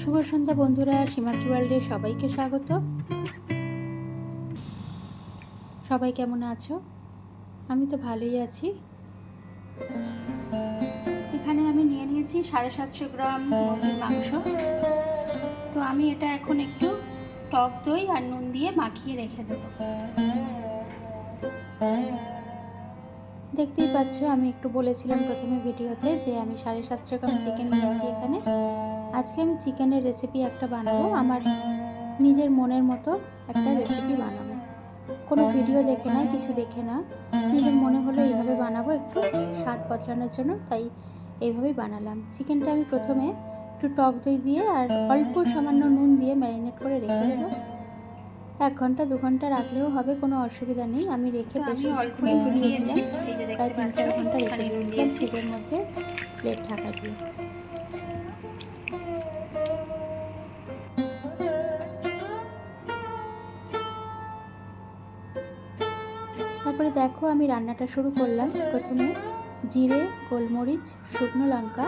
শুভ সন্ধ্যা বন্ধুরা, সীমাকি ওয়ার্ল্ডে সবাইকে স্বাগত। সবাই কেমন আছো? আমি তো ভালোই আছি। এখানে আমি নিয়ে নিয়েছি সাড়ে সাতশো গ্রাম মাংস। তো আমি এটা এখন একটু টক দই আর নুন দিয়ে মাখিয়ে রেখে দেবো। দেখতেই পাচ্ছ, আমি একটু বলেছিলাম প্রথমে ভিডিওতে যে আমি সাড়ে সাতশো গ্রাম চিকেন নিয়েছি এখানে। আজকে আমি চিকেনের রেসিপি একটা বানাবো আমার নিজের মনের মতো একটা রেসিপি বানাবো। কোনো ভিডিও দেখে না কিছু দেখে না। নিজের মনে হলো এইভাবে বানাবো একটু স্বাদ বদলানোর জন্য তাই এইভাবেই বানালাম। চিকেনটা আমি প্রথমে একটু টক দই দিয়ে আর অল্প সামান্য নুন দিয়ে ম্যারিনেট করে রেখে দেবো। এক ঘণ্টা দু ঘণ্টা রাখলেও হবে কোনো অসুবিধা নেই। আমি রেখে বেশ রেখে দিয়েছিলাম। প্রায় তিন চার ঘণ্টা রেখে দিয়েছিলাম ফ্রিজের মধ্যে প্লেট ঢাকা দিয়ে। দেখো, আমি রান্নাটা শুরু করলাম। প্রথমে জিরে, গোলমরিচ, শুকনো লঙ্কা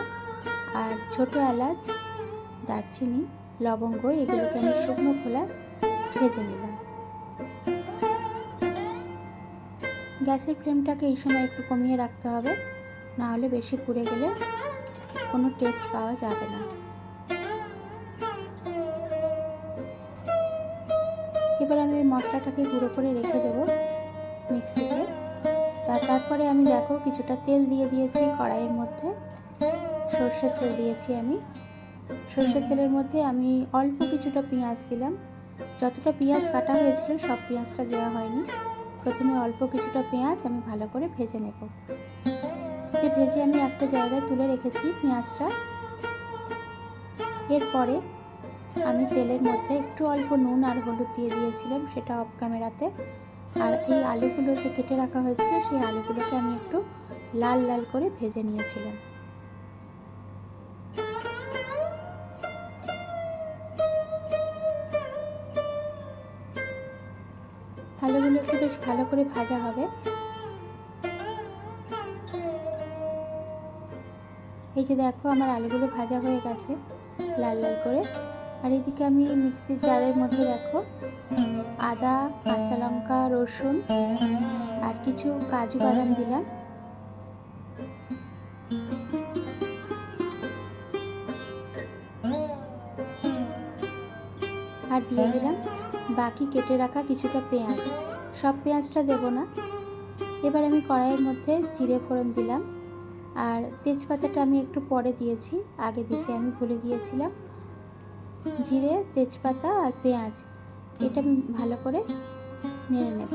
আর ছোট এলাচ, দারচিনি, লবঙ্গ, এগুলোকে আমি শুকনো খোলা ভেজে নিলাম। গ্যাসের ফ্লেমটাকে এই সময় একটু কমিয়ে রাখতে হবে, না হলে বেশি পুড়ে গেলে কোনো টেস্ট পাওয়া যাবে না। এবার আমি ওই মশলাটাকে গুঁড়ো করে রেখে দেব। মিক্সিতে। তা তারপরে আমি দেখো কিছুটা তেল দিয়ে দিয়েছি কড়াইয়ের মধ্যে। সর্ষের তেল দিয়েছি আমি। সর্ষের তেলের মধ্যে আমি অল্প কিছুটা পেঁয়াজ দিলাম। যতটা পেঁয়াজ কাটা হয়েছিল সব পেঁয়াজটা দেওয়া হয়নি। প্রথমে অল্প কিছুটা পেঁয়াজ আমি ভালো করে ভেজে নেব। যে ভেজে আমি একটা জায়গায় তুলে রেখেছি পেঁয়াজটা। এরপরে আমি তেলের মধ্যে একটু অল্প নুন আর হলুদ দিয়ে দিয়েছিলাম সেটা অফ ক্যামেরাতে আর এই আলুগুলো যে কেটে রাখা হয়েছিল, সেই আলুগুলোকে আমি একটু লাল লাল করে ভেজে নিয়েছিলাম। আলুগুলো একটু বেশ ভালো করে ভাজা হবে। এই যে দেখো, আমার আলুগুলো ভাজা হয়ে গেছে লাল লাল করে। আর এদিকে আমি মিক্সির জারের মধ্যে দেখো আদা, কাঁচা লঙ্কা, রসুন আর কিছু কাজু বাদাম দিলাম। আর দিয়ে দিলাম বাকি কেটে রাখা কিছুটা পেঁয়াজ। সব পেঁয়াজটা দেব না। এবার আমি কড়াইয়ের মধ্যে জিরে ফোড়ন দিলাম আর তেজপাতাটা আমি একটু পরে দিয়েছি। আগে দিতে আমি ভুলে গিয়েছিলাম। জিরে, তেজপাতা আর পেঁয়াজ। এটা ভালো করে নেড়ে নেব।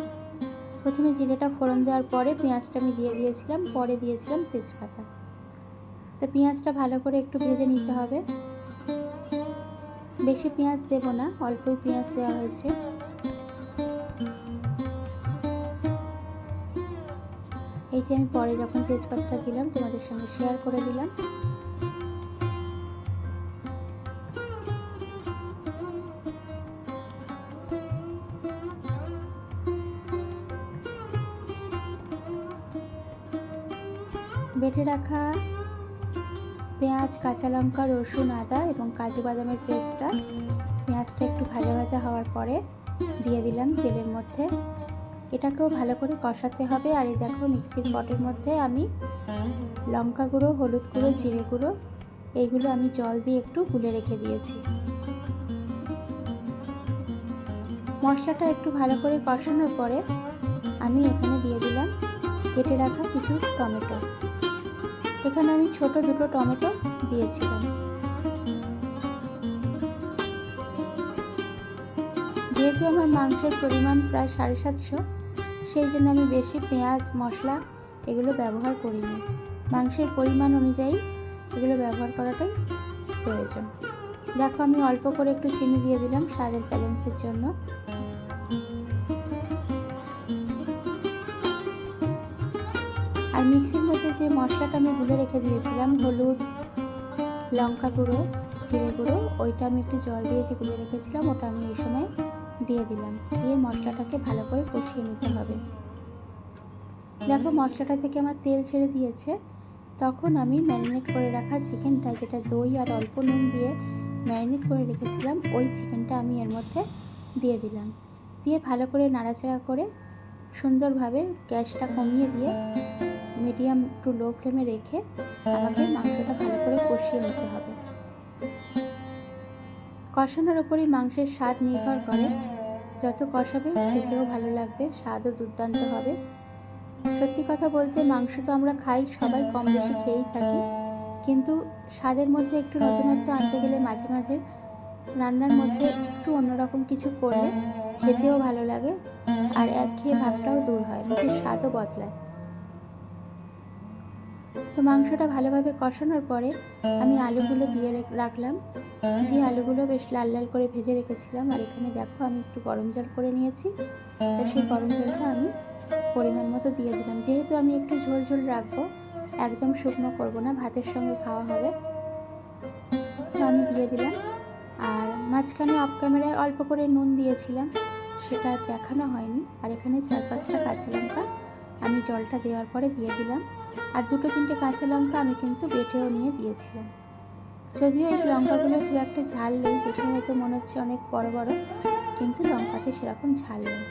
প্রথমে জিরেটা ফোড়ন দেওয়ার পরে পেঁয়াজটা আমি দিয়ে দিয়েছিলাম, পরে দিয়েছিলাম তেজপাতা। তো পেঁয়াজটা ভালো করে একটু ভেজে নিতে হবে। বেশি পেঁয়াজ দেব না, অল্পই পেঁয়াজ দেওয়া হয়েছে। এই যে আমি পরে যখন তেজপাতাটা দিলাম, তোমাদের সঙ্গে শেয়ার করে দিলাম। বেটে রাখা পেঁয়াজ, কাঁচা লঙ্কা, রসুন, আদা এবং কাজু বাদামের পেস্টটা পেঁয়াজটা একটু ভাজা ভাজা হওয়ার পরে দিয়ে দিলাম তেলের মধ্যে। এটাকেও ভালো করে কষাতে হবে। আর এই দেখো মিক্সির পটের মধ্যে আমি লঙ্কা গুঁড়ো, হলুদ গুঁড়ো, জিরে গুঁড়ো এইগুলো আমি জল দিয়ে একটু গুলে রেখে দিয়েছি। মশলাটা একটু ভালো করে কষানোর পরে আমি এখানে দিয়ে দিলাম কেটে রাখা কিছু টমেটো। এখানে আমি ছোট দুটো টমেটো দিয়েছিলাম। যেহেতু আমার মাংসের পরিমাণ প্রায় সাড়ে সাতশো, সেই জন্য আমি বেশি পেঁয়াজ, মশলা এগুলো ব্যবহার করিনি। মাংসের পরিমাণ অনুযায়ী এগুলো ব্যবহার করাটাই প্রয়োজন। দেখো আমি অল্প করে একটু চিনি দিয়ে দিলাম স্বাদের ব্যালেন্সের জন্য। আর মিক্সির মধ্যে যে মশলাটা আমি গুলে রেখে দিয়েছিলাম, হলুদ, লঙ্কা গুঁড়ো, জিরে গুঁড়ো, ওইটা আমি একটু জল দিয়ে যে গুলে রেখেছিলাম, ওটা আমি এই সময় দিয়ে দিলাম। দিয়ে মশলাটাকে ভালো করে কষিয়ে নিতে হবে। দেখো মশলাটা থেকে আমার তেল ছেড়ে দিয়েছে। তখন আমি ম্যারিনেট করে রাখা চিকেনটা যেটা দই আর অল্প নুন দিয়ে ম্যারিনেট করে রেখেছিলাম, ওই চিকেনটা আমি এর মধ্যে দিয়ে দিলাম। দিয়ে ভালো করে নাড়াচাড়া করে সুন্দরভাবে গ্যাসটা কমিয়ে দিয়ে মিডিয়াম টু লো ফ্লেমে রেখে আমাকে মাংসটা ভালো করে কষিয়ে নিতে হবে। কষানোর ওপরই মাংসের স্বাদ নির্ভর করে। যত কষাবে, খেতেও ভালো লাগবে, স্বাদও দুর্দান্ত হবে। সত্যি কথা বলতে, মাংস তো আমরা খাই, সবাই কম বেশি খেয়েই থাকি। কিন্তু স্বাদের মধ্যে একটু নতুনত্ব আনতে গেলে মাঝে মাঝে রান্নার মধ্যে একটু অন্যরকম কিছু করলে খেতেও ভালো লাগে আর একঘেয়ে ভাবটাও দূর হয়, মুখের স্বাদও বদলায়। তো মাংসটা ভালোভাবে কষানোর পরে আমি আলুগুলো দিয়ে রাখলাম। যে আলুগুলো বেশ লাল লাল করে ভেজে রেখেছিলাম, আর এখানে দেখো আমি একটু গরম জল করে নিয়েছি। তো সেই গরম জলটা আমি পরিমাণ মতো দিয়ে দিলাম। যেহেতু আমি একটু ঝোল ঝোল রাখব, একদম শুকনো করব না, ভাতের সঙ্গে খাওয়া হবে। তো আমি দিয়ে দিলাম। আর মাঝখানে অফ ক্যামেরায় অল্প করে নুন দিয়েছিলাম, সেটা দেখানো হয়নি। আর এখানে চার পাঁচটা কাঁচা লঙ্কা আমি জলটা দেওয়ার পরে দিয়ে দিলাম। আর দুটো তিনটে কাঁচা লঙ্কা আমি কিন্তু বেটেও নিয়ে দিয়েছিলাম। যদিও এই লঙ্কাগুলো খুব একটা ঝাল নেই, দেখে হয়তো মনে হচ্ছে অনেক বড় বড়, কিন্তু লঙ্কাতে সেরকম ঝাল নেই।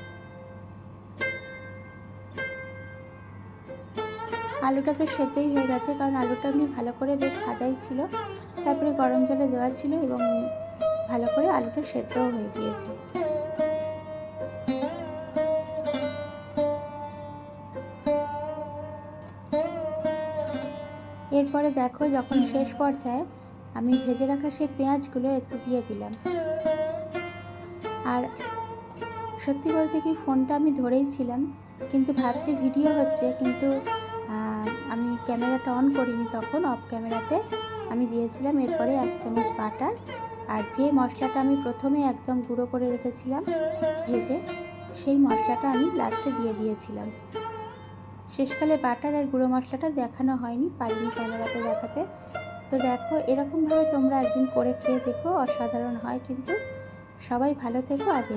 আলুটা তো সেদ্ধই হয়ে গেছে, কারণ আলুটা এমনি ভালো করে বেশ ভাজাই ছিল। তারপরে গরম জলে দেওয়া ছিল এবং ভালো করে আলুটা সেদ্ধও হয়ে গিয়েছে। এরপরে দেখো যখন শেষ পর্যায়ে আমি ভেজে রাখা সেই পেঁয়াজগুলো এতে দিয়ে দিলাম। আর সত্যি বলতে কি ফোনটা আমি ধরেই ছিলাম কিন্তু ভাবছি ভিডিও হচ্ছে কিন্তু আমি ক্যামেরাটা অন করিনি তখন অফ ক্যামেরাতে আমি দিয়েছিলাম এরপরে এক চামচ বাটার। আর যে মশলাটা আমি প্রথমে একদম গুঁড়ো করে রেখেছিলাম ভেজে সেই মশলাটা আমি লাস্টে দিয়ে দিয়েছিলাম। শেষকালে বাটার আর গুঁড়ো মশলাটা দেখানো হয়নি পারিনি ক্যামেরাতে দেখাতে। তো দেখো, এরকমভাবে তোমরা একদিন করে খেয়ে দেখো, অসাধারণ হয় কিন্তু। সবাই ভালো থেকো আগে